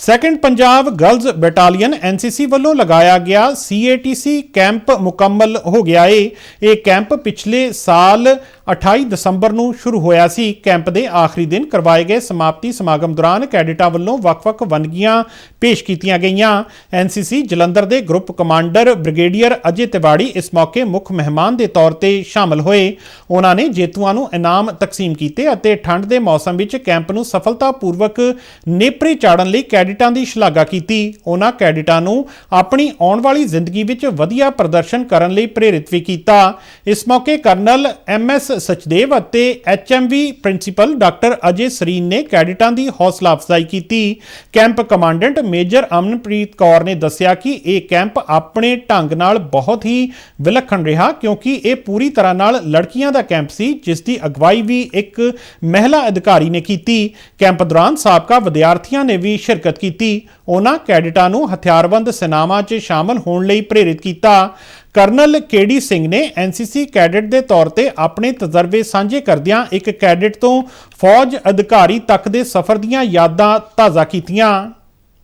Second Punjab girls battalion NCC ਵੱਲੋਂ ਲਗਾਇਆ ਗਿਆ ਸੀਏਟੀਸੀ ਕੈਂਪ ਮੁਕੰਮਲ ਹੋ ਗਿਆ ਏ। ਇਹ ਕੈਂਪ ਪਿਛਲੇ ਸਾਲ 28 ਦਸੰਬਰ ਨੂੰ ਸ਼ੁਰੂ ਹੋਇਆ ਸੀ। ਕੈਂਪ ਦੇ ਆਖਰੀ ਦਿਨ ਕਰਵਾਏ ਗਏ ਸਮਾਪਤੀ ਸਮਾਗਮ ਦੌਰਾਨ ਕੈਡਿਟਾਂ ਵੱਲੋਂ ਵੱਖ-ਵੱਖ ਵੰਨਗੀਆਂ ਪੇਸ਼ ਕੀਤੀਆਂ ਗਈਆਂ। ਐਨਸੀਸੀ ਜਲੰਧਰ ਦੇ group commander brigadier Ajay Tiwari ਇਸ ਮੌਕੇ ਮੁੱਖ ਮਹਿਮਾਨ ਦੇ ਤੌਰ ਤੇ ਸ਼ਾਮਲ ਹੋਏ। ਉਹਨਾਂ ਨੇ ਜੇਤੂਆਂ ਨੂੰ ਇਨਾਮ ਤਕਸੀਮ ਕੀਤੇ ਅਤੇ ਠੰਡ ਦੇ ਮੌਸਮ ਵਿੱਚ ਕੈਂਪ ਨੂੰ ਸਫਲਤਾਪੂਰਵਕ ਨੇਪਰੇ ਚਾੜਨ ਲਈ ਕੈਡਿਟਾਂ ਦੀ ਸ਼ਲਾਘਾ ਕੀਤੀ। ਉਹਨਾਂ ਕੈਡਿਟਾਂ ਨੂੰ ਆਪਣੀ ਆਉਣ ਵਾਲੀ ਜ਼ਿੰਦਗੀ ਵਿੱਚ ਵਧੀਆ ਪ੍ਰਦਰਸ਼ਨ ਕਰਨ ਲਈ ਪ੍ਰੇਰਿਤ ਵੀ ਕੀਤਾ। ਇਸ ਮੌਕੇ ਕਰਨਲ ਐਮ ਐਸ ਸਚਦੇਵ ਅਤੇ H M V principal doctor Ajay Sareen ਨੇ ਕੈਡਿਟਾਂ ਦੀ ਹੌਸਲਾ ਅਫਜ਼ਾਈ ਕੀਤੀ। Camp commandant major Amanpreet Kaur ਨੇ ਦੱਸਿਆ ਕਿ ਇਹ ਕੈਂਪ ਆਪਣੇ ਢੰਗ ਨਾਲ ਬਹੁਤ ਹੀ ਵਿਲੱਖਣ ਰਿਹਾ ਕਿਉਂਕਿ ਇਹ ਪੂਰੀ ਤਰ੍ਹਾਂ ਨਾਲ ਲੜਕੀਆਂ ਦਾ ਕੈਂਪ ਸੀ, ਜਿਸ ਦੀ ਅਗਵਾਈ ਵੀ ਇੱਕ ਮਹਿਲਾ ਅਧਿਕਾਰੀ ਨੇ ਕੀਤੀ। ਕੈਂਪ ਦੌਰਾਨ ਸਾਬਕਾ ਵਿਦਿਆਰਥੀਆਂ ਨੇ ਵੀ ਸ਼ਿਰਕਤ ਕੀਤੀ, ਉਹਨਾਂ ਕੈਡਿਟਾਂ ਨੂੰ ਹਥਿਆਰਬੰਦ ਸੈਨਾਵਾਂ 'ਚ ਸ਼ਾਮਲ ਹੋਣ ਲਈ ਪ੍ਰੇਰਿਤ ਕੀਤਾ। ਕਰਨਲ ਕੇਡੀ ਸਿੰਘ ਨੇ ਐਨਸੀਸੀ ਕੈਡਟ ਦੇ ਤੌਰ ਤੇ ਆਪਣੇ ਤਜਰਬੇ ਸਾਂਝੇ ਕਰਦਿਆਂ ਇੱਕ ਕੈਡਟ ਤੋਂ ਫੌਜ ਅਧਿਕਾਰੀ ਤੱਕ ਦੇ ਸਫ਼ਰ ਦੀਆਂ ਯਾਦਾਂ ਤਾਜ਼ਾ ਕੀਤੀਆਂ।